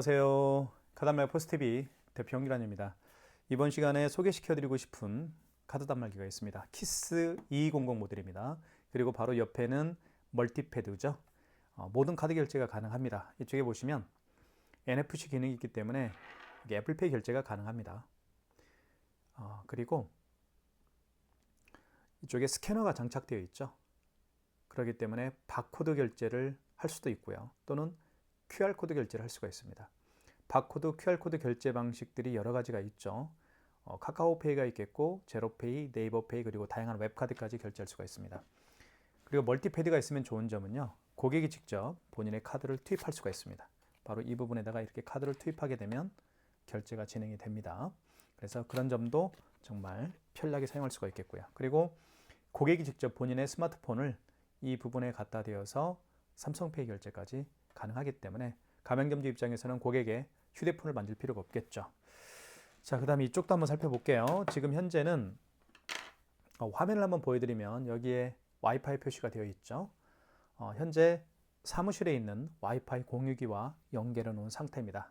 안녕하세요. 카단말 포스티비 대표 홍기란입니다. 이번 시간에 소개시켜드리고 싶은 카드 단말기가 있습니다. 키스 2200 모델입니다. 그리고 바로 옆에는 멀티패드죠. 어, 모든 카드 결제가 가능합니다. 이쪽에 보시면 NFC 기능이 있기 때문에 애플페이 결제가 가능합니다. 어, 그리고 이쪽에 스캐너가 장착되어 있죠. 그렇기 때문에 바코드 결제를 할 수도 있고요. 또는 QR코드 결제를 할 수가 있습니다. 바코드, QR코드 결제 방식들이 여러 가지가 있죠. 어, 카카오페이가 있겠고, 제로페이, 네이버페이, 그리고 다양한 웹카드까지 결제할 수가 있습니다. 그리고 멀티패드가 있으면 좋은 점은요. 고객이 직접 본인의 카드를 투입할 수가 있습니다. 바로 이 부분에다가 이렇게 카드를 투입하게 되면 결제가 진행이 됩니다. 그래서 그런 점도 정말 편리하게 사용할 수가 있겠고요. 그리고 고객이 직접 본인의 스마트폰을 이 부분에 갖다 대어서 삼성페이 결제까지 가능하기 때문에 가맹점주 입장에서는 고객의 휴대폰을 만질 필요가 없겠죠. 자, 그 다음에 이쪽도 한번 살펴볼게요. 지금 현재는 어, 화면을 한번 보여드리면 여기에 와이파이 표시가 되어 있죠. 어, 현재 사무실에 있는 와이파이 공유기와 연결해 놓은 상태입니다.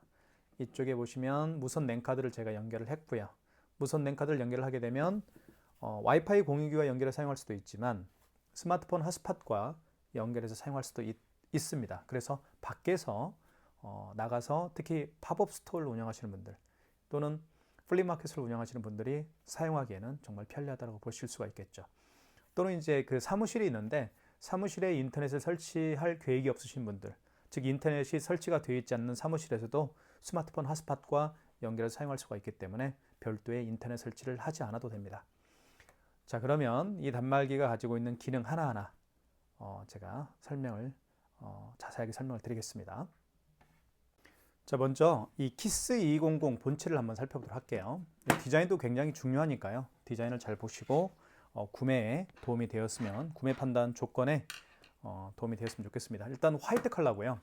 이쪽에 보시면 무선 랜카드를 제가 연결을 했고요. 무선 랜카드를 연결을 하게 되면 어, 와이파이 공유기와 연결해 사용할 수도 있지만 스마트폰 핫스팟과 연결해서 사용할 수도 있, 습니다 그래서 밖에서 어, 나가서 특히 팝업 스토어를 운영하시는 분들 또는 플리마켓을 운영하시는 분들이 사용하기에는 정말 편리하다고 보실 수가 있겠죠. 또는 이제 그 사무실이 있는데 사무실에 인터넷을 설치할 계획이 없으신 분들, 즉 인터넷이 설치가 되어 있지 않는 사무실에서도 스마트폰 핫스팟과 연결해서 사용할 수가 있기 때문에 별도의 인터넷 설치를 하지 않아도 됩니다. 자 그러면 이 단말기가 가지고 있는 기능 하나하나 어, 제가 설명을 어, 자세하게 설명을 드리겠습니다. 자 먼저 이 키스 200 본체를 한번 살펴보도록 할게요. 디자인도 굉장히 중요하니까요. 디자인을 잘 보시고 어, 구매에 도움이 되었으면 구매 판단 조건에 어, 도움이 되었으면 좋겠습니다. 일단 화이트 컬러고요.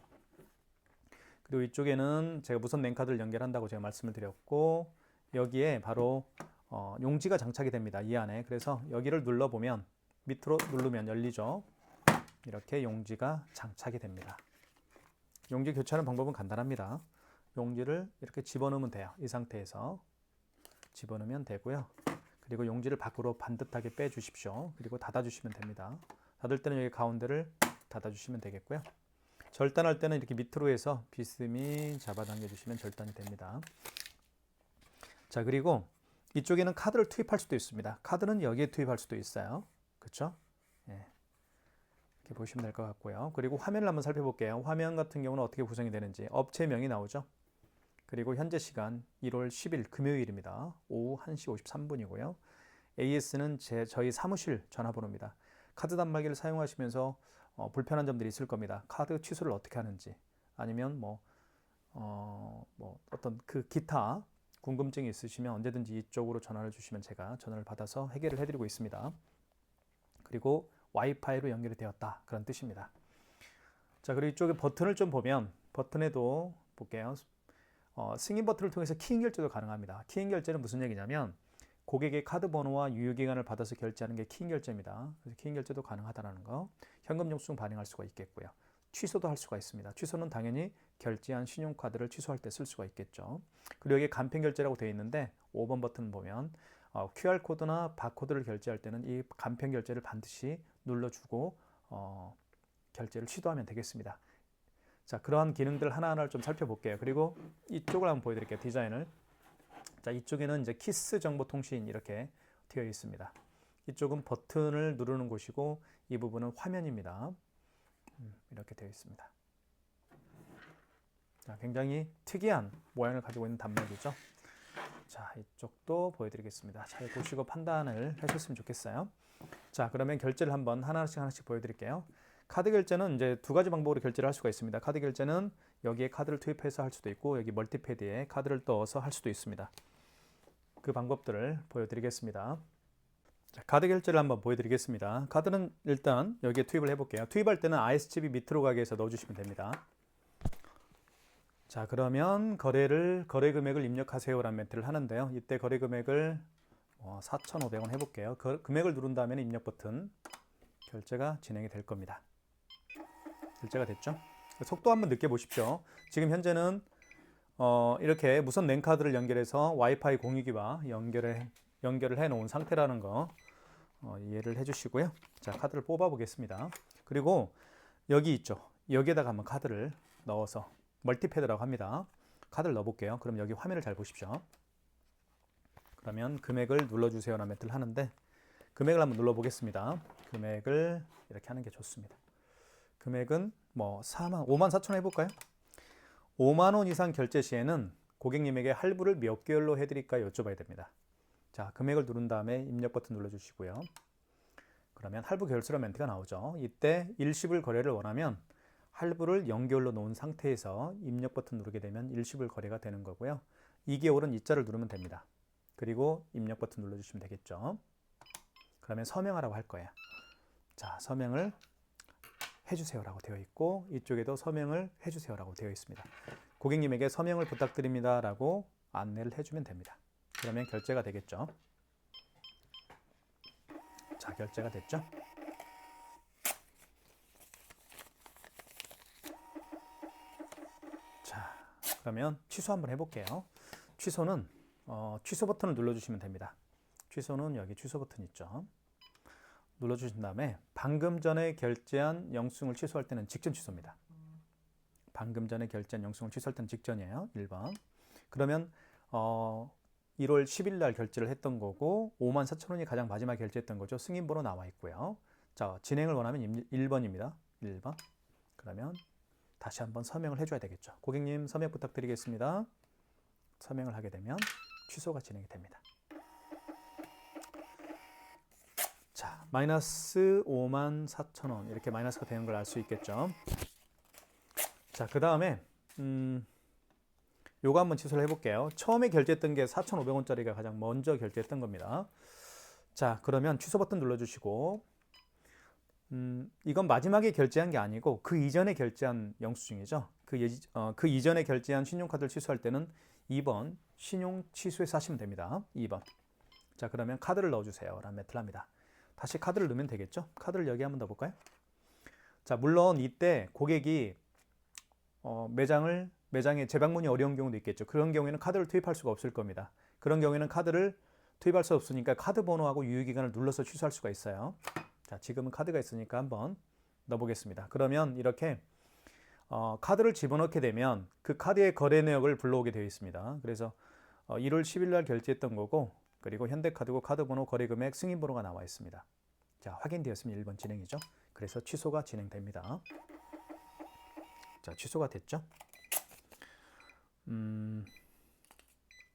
그리고 이쪽에는 제가 무선 랜카드를 연결한다고 제가 말씀을 드렸고 여기에 바로 어, 용지가 장착이 됩니다. 이 안에 그래서 여기를 눌러보면 밑으로 누르면 열리죠. 이렇게 용지가 장착이 됩니다. 용지 교체하는 방법은 간단합니다. 용지를 이렇게 집어넣으면 돼요. 이 상태에서 집어넣으면 되고요. 그리고 용지를 밖으로 반듯하게 빼주십시오. 그리고 닫아주시면 됩니다. 닫을 때는 여기 가운데를 닫아주시면 되겠고요. 절단할 때는 이렇게 밑으로 해서 비스듬히 잡아당겨 주시면 절단이 됩니다. 자 그리고 이쪽에는 카드를 투입할 수도 있습니다. 카드는 여기에 투입할 수도 있어요. 그렇죠? 예. 이렇게 보시면 될 것 같고요. 그리고 화면을 한번 살펴볼게요. 화면 같은 경우는 어떻게 구성이 되는지 업체명이 나오죠. 그리고 현재 시간 1월 10일 금요일입니다. 오후 1시 53분이고요. AS는 제 저희 사무실 전화번호입니다. 카드 단말기를 사용하시면서 어, 불편한 점들이 있을 겁니다. 카드 취소를 어떻게 하는지 아니면 뭐, 어, 뭐 어떤 그 기타 궁금증이 있으시면 언제든지 이쪽으로 전화를 주시면 제가 전화를 받아서 해결을 해드리고 있습니다. 그리고 와이파이로 연결이 되었다 그런 뜻입니다. 자 그리고 이쪽에 버튼을 좀 보면 버튼에도 볼게요. 어, 승인 버튼을 통해서 키인 결제도 가능합니다. 키인 결제는 무슨 얘기냐면 고객의 카드 번호와 유효 기간을 받아서 결제하는 게 키인 결제입니다. 그래서 키인 결제도 가능하다는 거. 현금 영수증 발행할 수가 있겠고요. 취소도 할 수가 있습니다. 취소는 당연히 결제한 신용카드를 취소할 때 쓸 수가 있겠죠. 그리고 여기 간편 결제라고 되어 있는데 5번 버튼 보면 어, QR 코드나 바코드를 결제할 때는 이 간편 결제를 반드시 눌러주고 어, 결제를 시도하면 되겠습니다. 자, 그러한 기능들 하나하나를 좀 살펴볼게요. 그리고 이쪽을 한번 보여드릴게요. 디자인을. 자, 이쪽에는 이제 키스 정보 통신 이렇게 되어 있습니다. 이쪽은 버튼을 누르는 곳이고 이 부분은 화면입니다. 음, 이렇게 되어 있습니다. 자, 굉장히 특이한 모양을 가지고 있는 단말기죠. 자, 이쪽도 보여드리겠습니다. 잘 보시고 판단을 하셨으면 좋겠어요. 자, 그러면 결제를 한번 하나씩 하나씩 보여드릴게요. 카드 결제는 이제 두 가지 방법으로 결제를 할 수가 있습니다. 카드 결제는 여기에 카드를 투입해서 할 수도 있고 여기 멀티패드에 카드를 넣어서 할 수도 있습니다. 그 방법들을 보여드리겠습니다. 자, 카드 결제를 한번 보여드리겠습니다. 카드는 일단 여기에 투입을 해볼게요. 투입할 때는 ISGB 밑으로 가게 해서 넣어주시면 됩니다. 자 그러면 거래를 거래 금액을 입력하세요라는 멘트를 하는데요. 이때 거래 금액을 어, 4,500원 해볼게요. 그, 금액을 누른 다음에 입력 버튼 결제가 진행이 될 겁니다. 결제가 됐죠? 속도 한번 느껴보십시오. 지금 현재는 어, 이렇게 무선 랜 카드를 연결해서 와이파이 공유기와 연결해 연결을 해 놓은 상태라는 거 어, 이해를 해 주시고요. 자, 카드를 뽑아 보겠습니다. 그리고 여기 있죠. 여기에다가 한번 카드를 넣어서 멀티패드라고 합니다. 카드를 넣어 볼게요. 그럼 여기 화면을 잘 보십시오. 그러면 금액을 눌러 주세요 라는 멘트를 하는데 금액을 한번 눌러 보겠습니다. 금액을 이렇게 하는 게 좋습니다. 금액은 뭐 4만 5만 4천 원 해볼까요? 5만 원 이상 결제 시에는 고객님에게 할부를 몇 개월로 해드릴까 여쭤봐야 됩니다. 자, 금액을 누른 다음에 입력 버튼 눌러주시고요. 그러면 할부 결수란 멘트가 나오죠. 이때 일시불 거래를 원하면 할부를 연결로 놓은 상태에서 입력 버튼 누르게 되면 일시불 거래가 되는 거고요. 2개월은 이자를 누르면 됩니다. 그리고 입력 버튼 눌러주시면 되겠죠. 그러면 서명하라고 할 거예요. 자, 서명을 해주세요라고 되어 있고 이쪽에도 서명을 해주세요라고 되어 있습니다. 고객님에게 서명을 부탁드립니다라고 안내를 해주면 됩니다. 그러면 결제가 되겠죠. 자, 결제가 됐죠. 자, 그러면 취소 한번 해볼게요. 취소는 어, 취소 버튼을 눌러주시면 됩니다. 취소는 여기 취소 버튼 있죠. 눌러주신 다음에 방금 전에 결제한 영수증을 취소할 때는 직전 취소입니다. 방금 전에 결제한 영수증을 취소할 때는 직전이에요. 1번. 그러면 어, 1월 10일 날 결제를 했던 거고 5만 4천 원이 가장 마지막 결제했던 거죠. 승인번호 나와 있고요. 자, 진행을 원하면 1번입니다. 1번. 그러면 다시 한번 서명을 해줘야 되겠죠. 고객님 서명 부탁드리겠습니다. 서명을 하게 되면 취소가 진행이 됩니다. 자, 마이너스 5만 4천 원 이렇게 마이너스가 되는 걸 알 수 있겠죠. 자, 그 다음에 음, 요거 한번 취소를 해볼게요. 처음에 결제했던 게 4,500원짜리가 가장 먼저 결제했던 겁니다. 자, 그러면 취소 버튼 눌러주시고 음, 이건 마지막에 결제한 게 아니고 그 이전에 결제한 영수증이죠. 그, 예, 어, 그 이전에 결제한 신용카드를 취소할 때는 2번 신용 취소해서 하시면 됩니다. 2번. 자, 그러면 카드를 넣어주세요. 라는 메트를 합니다. 다시 카드를 넣으면 되겠죠? 카드를 여기 한번 넣어볼까요? 자, 물론 이때 고객이 어, 매장을 매장에 재방문이 어려운 경우도 있겠죠. 그런 경우에는 카드를 투입할 수가 없을 겁니다. 그런 경우에는 카드를 투입할 수 없으니까 카드 번호하고 유효기간을 눌러서 취소할 수가 있어요. 자, 지금은 카드가 있으니까 한번 넣어보겠습니다. 그러면 이렇게 어, 카드를 집어넣게 되면 그 카드의 거래 내역을 불러오게 되어 있습니다. 그래서 어, 1월 10일 날 결제했던 거고 그리고 현대카드고 카드번호 거래금액 승인번호가 나와 있습니다. 자, 확인되었으면 1번 진행이죠. 그래서 취소가 진행됩니다. 자, 취소가 됐죠. 음,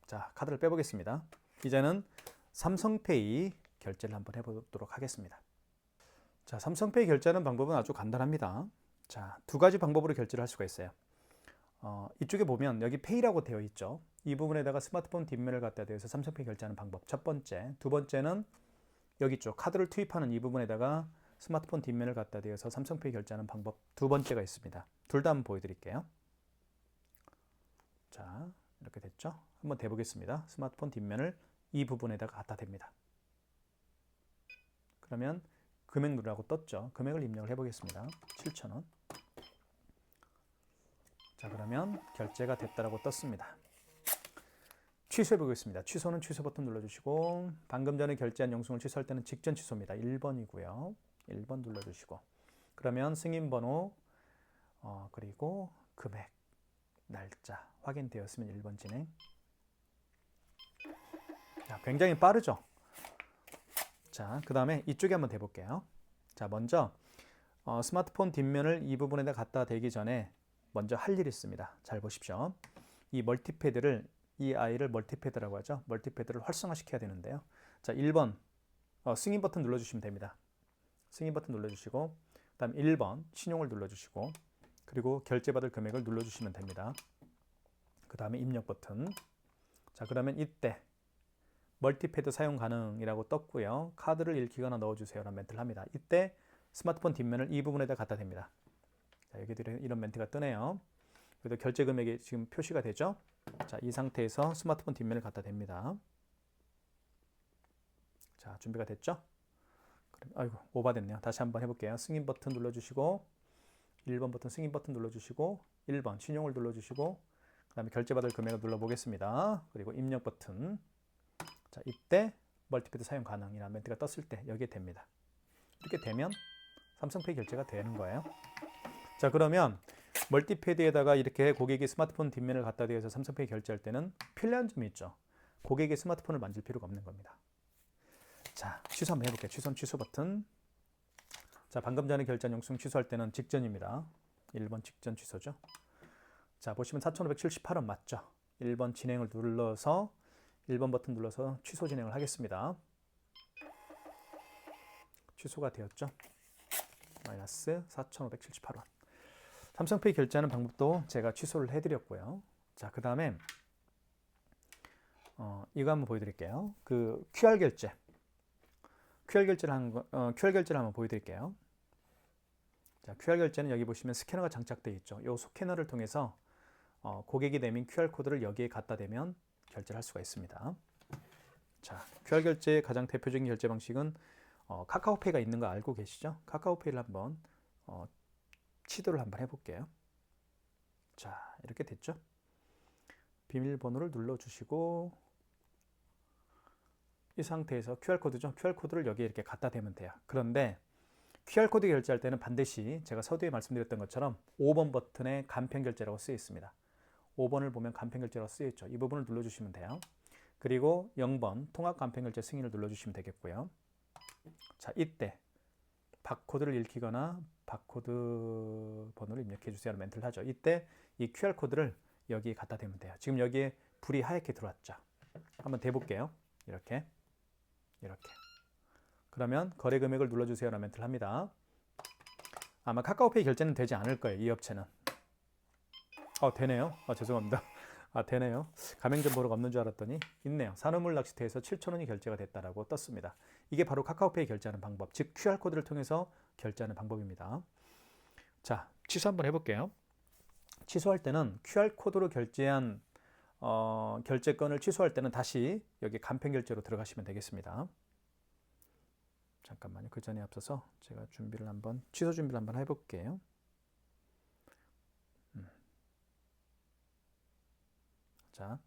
자, 카드를 빼보겠습니다. 이제는 삼성페이 결제를 한번 해보도록 하겠습니다. 자, 삼성페이 결제하는 방법은 아주 간단합니다. 자, 두 가지 방법으로 결제를 할 수가 있어요. 어, 이쪽에 보면 여기 페이라고 되어 있죠. 이 부분에다가 스마트폰 뒷면을 갖다 대서 삼성페이 결제하는 방법 첫 번째. 두 번째는 여기 있죠. 카드를 투입하는 이 부분에다가 스마트폰 뒷면을 갖다 대서 삼성페이 결제하는 방법 두 번째가 있습니다. 둘 다 한번 보여드릴게요. 자, 이렇게 됐죠? 한번 대보겠습니다. 스마트폰 뒷면을 이 부분에다가 갖다 댑니다. 그러면 금액 누르라고 떴죠. 금액을 입력을 해보겠습니다. 7,000원. 자, 그러면 결제가 됐다라고 떴습니다. 취소해 보겠습니다. 취소는 취소 버튼 눌러주시고 방금 전에 결제한 영수증을 취소할 때는 직전 취소입니다. 1번이고요. 1번 눌러주시고 그러면 승인번호 어, 그리고 금액 날짜 확인되었으면 1번 진행 자, 굉장히 빠르죠? 자, 그 다음에 이쪽에 한번 대볼게요. 자, 먼저 어, 스마트폰 뒷면을 이 부분에다 갖다 대기 전에 먼저 할 일이 있습니다. 잘 보십시오. 이 멀티패드를 이 아이를 멀티패드라고 하죠. 멀티패드를 활성화시켜야 되는데요. 자, 1번 어, 승인 버튼 눌러주시면 됩니다. 승인 버튼 눌러주시고 그 다음 1번 신용을 눌러주시고 그리고 결제받을 금액을 눌러주시면 됩니다. 그 다음에 입력 버튼 자 그러면 이때 멀티패드 사용 가능이라고 떴고요. 카드를 읽히거나 넣어주세요 라는 멘트를 합니다. 이때 스마트폰 뒷면을 이 부분에다 갖다 댑니다. 자, 여기 이런 멘트가 뜨네요. 그래도 결제 금액이 지금 표시가 되죠. 자, 이 상태에서 스마트폰 뒷면을 갖다 댑니다. 자, 준비가 됐죠? 아이고, 오바됐네요. 다시 한번 해볼게요. 승인 버튼 눌러주시고, 1번 버튼 승인 버튼 눌러주시고, 1번 신용을 눌러주시고, 그 다음에 결제받을 금액을 눌러보겠습니다. 그리고 입력 버튼. 자, 이때 멀티패드 사용 가능이라는 멘트가 떴을 때 여기에 됩니다. 이렇게 되면 삼성페이 결제가 되는 거예요. 자, 그러면 멀티패드에다가 이렇게 고객이 스마트폰 뒷면을 갖다 대서 삼성페이 결제할 때는 편리한 점이 있죠. 고객의 스마트폰을 만질 필요가 없는 겁니다. 자, 취소 한번 해볼게요. 취소 취소 버튼. 자, 방금 전에 결제한 영수증 취소할 때는 직전입니다. 1번 직전 취소죠. 자, 보시면 4,578원 맞죠? 1번 진행을 눌러서 1번 버튼 눌러서 취소 진행을 하겠습니다. 취소가 되었죠? 마이너스 4,578원. 삼성페이 결제하는 방법도 제가 취소를 해드렸고요. 자, 그 다음에 어, 이거 한번 보여드릴게요. 그 QR 결제. QR 결제를 거, 어, QR 결제를 한번 보여드릴게요. 자, QR 결제는 여기 보시면 스캐너가 장착되어 있죠. 이 스캐너를 통해서 어, 고객이 내민 QR 코드를 여기에 갖다 대면 결제를 할 수가 있습니다. 자, QR 결제의 가장 대표적인 결제 방식은 어, 카카오페이가 있는 거 알고 계시죠? 카카오페이를 한번 어, 시도를 한번 해볼게요. 자, 이렇게 됐죠? 비밀번호를 눌러주시고 이 상태에서 QR코드죠. QR코드를 여기에 이렇게 갖다 대면 돼요. 그런데 QR코드 결제할 때는 반드시 제가 서두에 말씀드렸던 것처럼 5번 버튼에 간편 결제라고 쓰여 있습니다. 5번을 보면 간편 결제라고 쓰여 있죠. 이 부분을 눌러주시면 돼요. 그리고 0번 통합 간편 결제 승인을 눌러주시면 되겠고요. 자, 이때 바코드를 읽히거나 바코드 번호를 입력해 주세요 하는 멘트를 하죠. 이때 이 QR 코드를 여기에 갖다 대면 돼요. 지금 여기에 불이 하얗게 들어왔죠. 한번 대볼게요. 이렇게 이렇게 그러면 거래 금액을 눌러주세요 라는 멘트를 합니다. 아마 카카오페이 결제는 되지 않을 거예요. 이 업체는. 어 되네요. 아 죄송합니다. 아 되네요. 가맹점 번호가 없는 줄 알았더니 있네요. 산업물 낚시터에서 7,000원이 결제가 됐다라고 떴습니다. 이게 바로 카카오페이 결제하는 방법, 즉 QR 코드를 통해서 결제하는 방법입니다. 자, 취소 한번 해볼게요. 취소할 때는 QR 코드로 결제한 어, 결제건을 취소할 때는 다시 여기 간편 결제로 들어가시면 되겠습니다. 잠깐만요. 그 전에 앞서서 제가 준비를 한번 취소 준비를 한번 해볼게요. 자,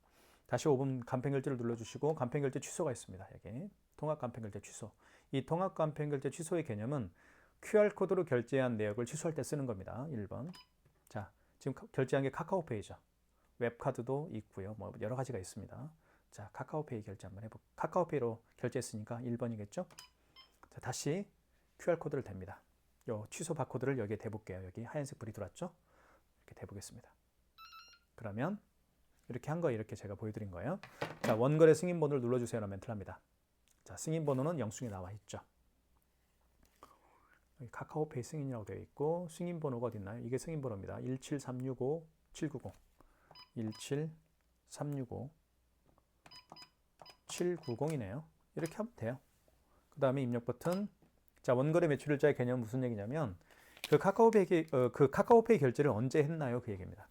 다시 5분 간편 결제를 눌러주시고 간편 결제 취소가 있습니다. 여기 통합 간편 결제 취소. 이 통합 간편 결제 취소의 개념은 QR 코드로 결제한 내역을 취소할 때 쓰는 겁니다. 1번. 자, 지금 결제한 게 카카오페이죠. 웹카드도 있고요. 뭐 여러 가지가 있습니다. 자, 카카오페이 결제 한번 해보. 카카오페이로 결제했으니까 1번이겠죠? 자, 다시 QR 코드를 댑니다. 요 취소 바코드를 여기에 대볼게요. 여기 하얀색 불이 들어왔죠? 이렇게 대보겠습니다. 그러면 이렇게 한 거 이렇게 제가 보여드린 거예요. 자, 원거래 승인 번호를 눌러주세요 라는 멘트를 합니다. 자, 승인 번호는 영수증에 나와 있죠. 카카오페이 승인이라고 되어 있고 승인 번호가 어디 있나요? 이게 승인 번호입니다. 17365 790 17365 790이네요. 이렇게 하면 돼요. 그 다음에 입력 버튼. 자, 원거래 매출일자의 개념은 무슨 얘기냐면 그 카카오페이, 어, 그 카카오페이 결제를 언제 했나요? 그 얘기입니다.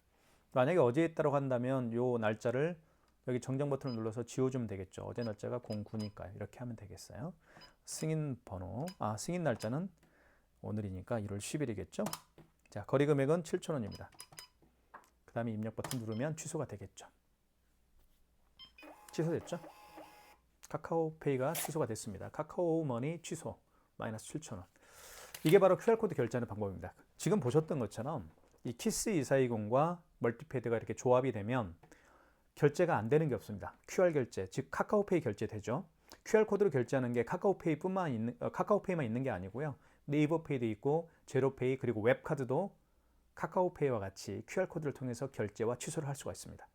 만약에 어제 했다고 한다면 요 날짜를 여기 정정 버튼을 눌러서 지워주면 되겠죠. 어제 날짜가 09니까 이렇게 하면 되겠어요. 승인 번호, 아 승인 날짜는 오늘이니까 1월 10일이겠죠. 자 거리 금액은 7,000원입니다. 그 다음에 입력 버튼 누르면 취소가 되겠죠. 취소됐죠? 카카오페이가 취소가 됐습니다. 카카오머니 취소 마이너스 7,000원. 이게 바로 QR코드 결제하는 방법입니다. 지금 보셨던 것처럼 이 키스 2420과 멀티패드가 이렇게 조합이 되면 결제가 안 되는 게 없습니다. QR 결제, 즉 카카오페이 결제 되죠. QR 코드로 결제하는 게 카카오페이뿐만 있는 어, 카카오페이만 있는 게 아니고요. 네이버페이도 있고 제로페이 그리고 웹카드도 카카오페이와 같이 QR 코드를 통해서 결제와 취소를 할 수가 있습니다.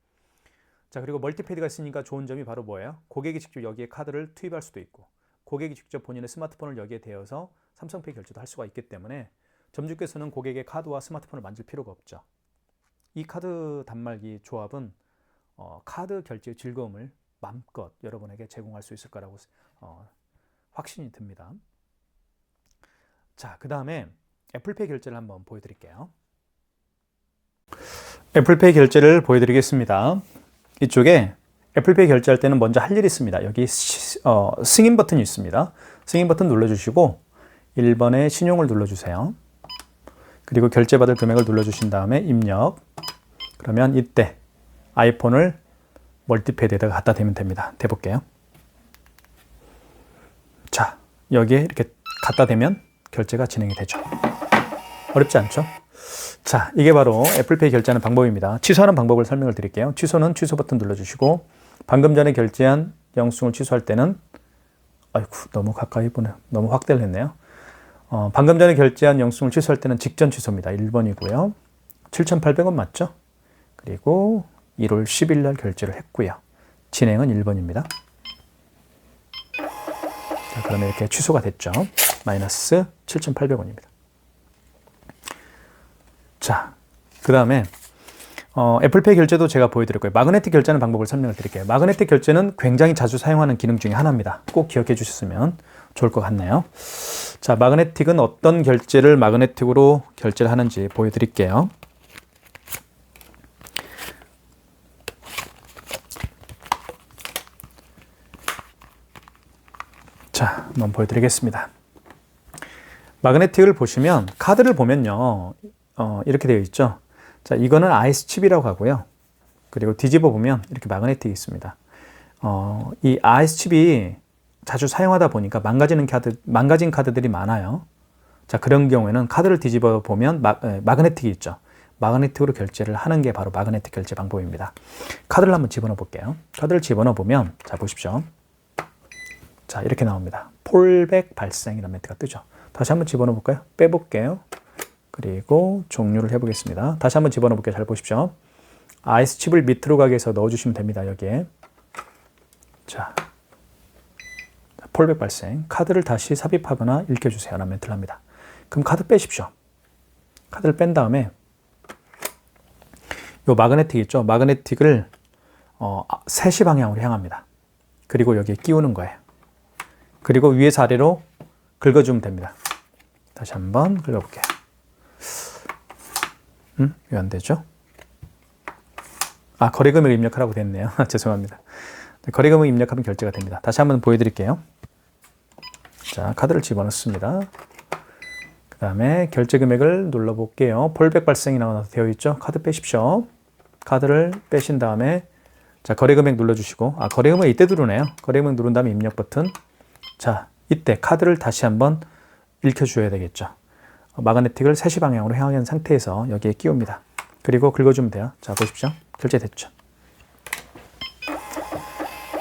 자 그리고 멀티패드가 있으니까 좋은 점이 바로 뭐예요? 고객이 직접 여기에 카드를 투입할 수도 있고 고객이 직접 본인의 스마트폰을 여기에 대어서 삼성페이 결제도 할 수가 있기 때문에 점주께서는 고객의 카드와 스마트폰을 만질 필요가 없죠. 이 카드 단말기 조합은 어, 카드 결제의 즐거움을 마음껏 여러분에게 제공할 수 있을 거라고 어, 확신이 듭니다. 자, 그 다음에 애플페이 결제를 한번 보여드릴게요. 애플페이 결제를 보여드리겠습니다. 이쪽에 애플페이 결제할 때는 먼저 할 일이 있습니다. 여기 시, 어, 승인 버튼이 있습니다. 승인 버튼 눌러주시고 1번에 신용을 눌러주세요. 그리고 결제받을 금액을 눌러주신 다음에 입력. 그러면 이때 아이폰을 멀티패드에다가 갖다 대면 됩니다. 대볼게요. 자, 여기에 이렇게 갖다 대면 결제가 진행이 되죠. 어렵지 않죠? 자, 이게 바로 애플페이 결제하는 방법입니다. 취소하는 방법을 설명을 드릴게요. 취소는 취소 버튼 눌러주시고 방금 전에 결제한 영수증을 취소할 때는 아이고 너무 가까이 보네 너무 확대를 했네요. 어, 방금 전에 결제한 영수증을 취소할 때는 직전 취소입니다. 1번이고요. 7,800원 맞죠? 그리고 1월 10일 날 결제를 했고요. 진행은 1번입니다. 자, 그러면 이렇게 취소가 됐죠. 마이너스 7,800원입니다. 자, 그 다음에 어, 애플페이 결제도 제가 보여드릴 거예요. 마그네틱 결제하는 방법을 설명을 드릴게요. 마그네틱 결제는 굉장히 자주 사용하는 기능 중에 하나입니다. 꼭 기억해 주셨으면 좋을 것 같네요. 자, 마그네틱은 어떤 결제를 마그네틱으로 결제를 하는지 보여드릴게요. 자, 한번 보여드리겠습니다. 마그네틱을 보시면 카드를 보면요, 어, 이렇게 되어 있죠. 자, 이거는 아이스 칩이라고 하고요. 그리고 뒤집어 보면 이렇게 마그네틱이 있습니다. 어, 이 아이스 칩이 자주 사용하다 보니까 망가지는 카드, 망가진 카드들이 많아요. 자, 그런 경우에는 카드를 뒤집어 보면 마, 에, 마그네틱이 있죠. 마그네틱으로 결제를 하는 게 바로 마그네틱 결제 방법입니다. 카드를 한번 집어넣어 볼게요. 카드를 집어넣어 보면, 자, 보십시오. 자, 이렇게 나옵니다. 폴백 발생이라는 멘트가 뜨죠. 다시 한번 집어넣어 볼까요? 빼볼게요. 그리고 종료를 해보겠습니다. 다시 한번 집어넣어 볼게요. 잘 보십시오. 아이스 칩을 밑으로 가게 해서 넣어주시면 됩니다. 여기에. 자, 폴백 발생. 카드를 다시 삽입하거나 읽혀주세요. 라는 멘트를 합니다. 그럼 카드 빼십시오. 카드를 뺀 다음에 요 마그네틱 있죠? 마그네틱을 어, 3시 방향으로 향합니다. 그리고 여기에 끼우는 거예요. 그리고 위에서 아래로 긁어주면 됩니다. 다시 한번 긁어볼게요. 음? 왜 안 되죠? 아, 거래금액 입력하라고 됐네요. 죄송합니다. 네, 거래금액 입력하면 결제가 됩니다. 다시 한번 보여드릴게요. 자, 카드를 집어넣습니다. 그 다음에 결제 금액을 눌러볼게요. 폴백 발생이 나와서 되어 있죠? 카드 빼십시오. 카드를 빼신 다음에 자, 거래 금액 눌러주시고 아, 거래 금액 이때 누르네요. 거래 금액 누른 다음에 입력 버튼 자, 이때 카드를 다시 한번 읽혀줘야 되겠죠. 마그네틱을 3시 방향으로 향한 상태에서 여기에 끼웁니다. 그리고 긁어주면 돼요. 자, 보십시오. 결제됐죠.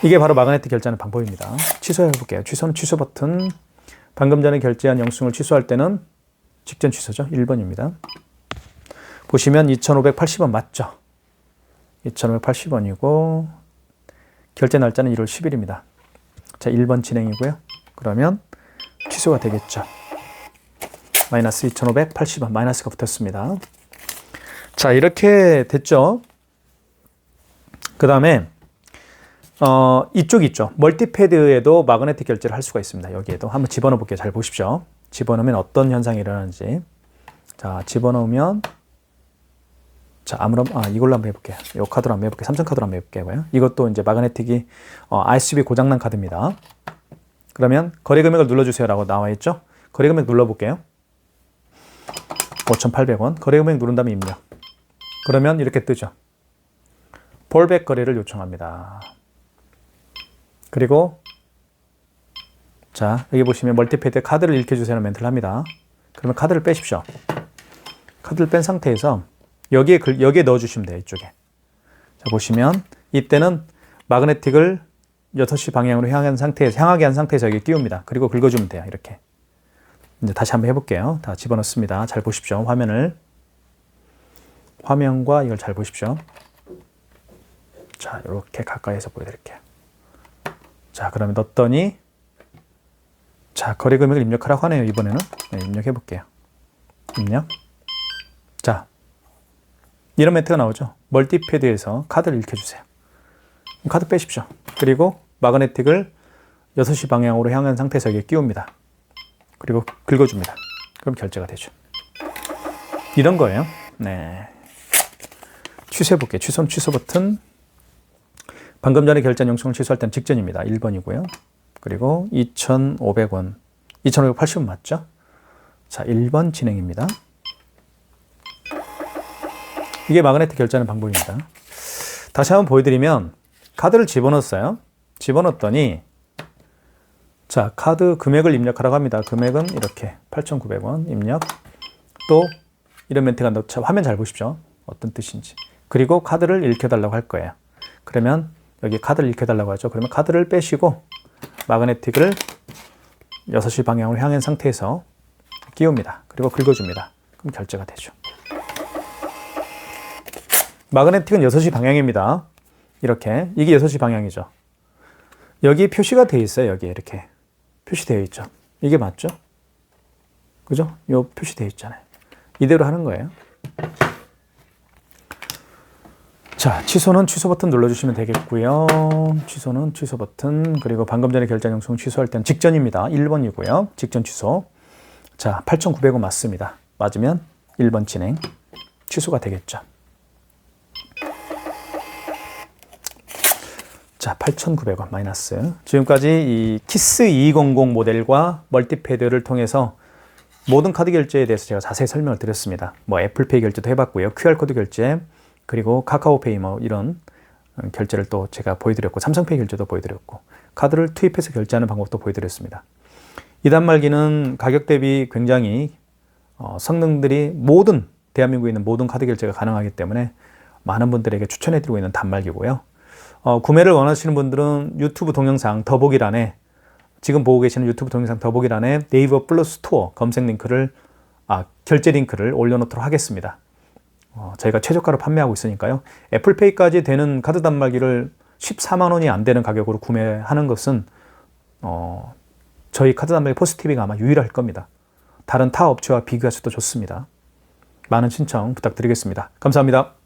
이게 바로 마그네틱 결제하는 방법입니다. 취소해 볼게요. 취소는 취소 버튼. 방금 전에 결제한 영수증을 취소할 때는 직전 취소죠. 1번입니다. 보시면 2,580원 맞죠? 2,580원이고 결제 날짜는 1월 10일입니다. 자, 1번 진행이고요. 그러면 취소가 되겠죠. 마이너스 2,580원 마이너스가 붙었습니다. 자, 이렇게 됐죠. 그 다음에 어, 이쪽 있죠. 멀티패드에도 마그네틱 결제를 할 수가 있습니다. 여기에도 한번 집어넣어 볼게요. 잘 보십시오. 집어넣으면 어떤 현상이 일어나는지. 자, 집어넣으면 자, 아무런 아, 이걸로 한번 해볼게요. 이 카드로 한번 해볼게요. 삼성 카드로 한번 해볼게요. 이것도 이제 마그네틱이 어, RCB 고장난 카드입니다. 그러면 거래 금액을 눌러주세요라고 나와 있죠. 거래 금액 눌러볼게요. 5,800원. 거래 금액 누른 다음에 입력. 그러면 이렇게 뜨죠. 폴백 거래를 요청합니다. 그리고 자 여기 보시면 멀티패드 카드를 읽혀주세요 멘트를 합니다. 그러면 카드를 빼십시오. 카드를 뺀 상태에서 여기에 여기에 넣어주시면 돼요 이쪽에. 자 보시면 이때는 마그네틱을 6시 방향으로 향한 상태에서 향하게 한 상태에서 여기 끼웁니다. 그리고 긁어주면 돼요 이렇게. 이제 다시 한번 해볼게요. 다 집어넣습니다. 잘 보십시오 화면을 화면과 이걸 잘 보십시오. 자 이렇게 가까이서 보여드릴게요. 자, 그러면 넣었더니 자, 거래 금액을 입력하라고 하네요. 이번에는 네, 입력해 볼게요. 입력. 자, 이런 멘트가 나오죠. 멀티패드에서 카드를 읽혀 주세요. 카드 빼십시오. 그리고 마그네틱을 6시 방향으로 향한 상태에서 여기에 끼웁니다. 그리고 긁어줍니다. 그럼 결제가 되죠. 이런 거예요. 네. 취소해 볼게요. 취소는 취소 버튼. 방금 전에 결제한 영수증을 취소할 때는 직전입니다. 1번이고요. 그리고 2,500원. 2,580원 맞죠? 자, 1번 진행입니다. 이게 마그네틱 결제하는 방법입니다. 다시 한번 보여드리면 카드를 집어넣었어요. 집어넣었더니 자 카드 금액을 입력하라고 합니다. 금액은 이렇게 8,900원 입력. 또 이런 멘트가 넣 화면 잘 보십시오. 어떤 뜻인지. 그리고 카드를 읽혀달라고 할 거예요. 그러면 여기 카드를 읽혀달라고 하죠. 그러면 카드를 빼시고 마그네틱을 6시 방향으로 향한 상태에서 끼웁니다. 그리고 긁어줍니다. 그럼 결제가 되죠. 마그네틱은 6시 방향입니다. 이렇게 이게 6시 방향이죠. 여기 표시가 되어 있어요. 여기 이렇게 표시되어 있죠. 이게 맞죠? 그죠? 요 표시되어 있잖아요. 이대로 하는 거예요. 자, 취소는 취소 버튼 눌러주시면 되겠고요. 취소는 취소 버튼 그리고 방금 전에 결제 영수증 취소할 때는 직전입니다. 1번이고요. 직전 취소. 자, 8,900원 맞습니다. 맞으면 1번 진행 취소가 되겠죠. 자, 8,900원 마이너스. 지금까지 이 키스 200 모델과 멀티패드를 통해서 모든 카드 결제에 대해서 제가 자세히 설명을 드렸습니다. 뭐 애플페이 결제도 해봤고요. QR코드 결제, 그리고 카카오페이 뭐 이런 결제를 또 제가 보여드렸고, 삼성페이 결제도 보여드렸고, 카드를 투입해서 결제하는 방법도 보여드렸습니다. 이 단 말기는 가격 대비 굉장히 어, 성능들이 모든 대한민국에 있는 모든 카드 결제가 가능하기 때문에 많은 분들에게 추천해드리고 있는 단말기고요. 어, 구매를 원하시는 분들은 유튜브 동영상 더보기란에 지금 보고 계시는 유튜브 동영상 더보기란에 네이버 플러스 스토어 검색 링크를 아, 결제 링크를 올려놓도록 하겠습니다. 어, 저희가 최저가로 판매하고 있으니까요. 애플페이까지 되는 카드 단말기를 14만 원이 안 되는 가격으로 구매하는 것은 어, 저희 카드 단말기 포스티비가 아마 유일할 겁니다. 다른 타 업체와 비교하셔도 좋습니다. 많은 신청 부탁드리겠습니다. 감사합니다.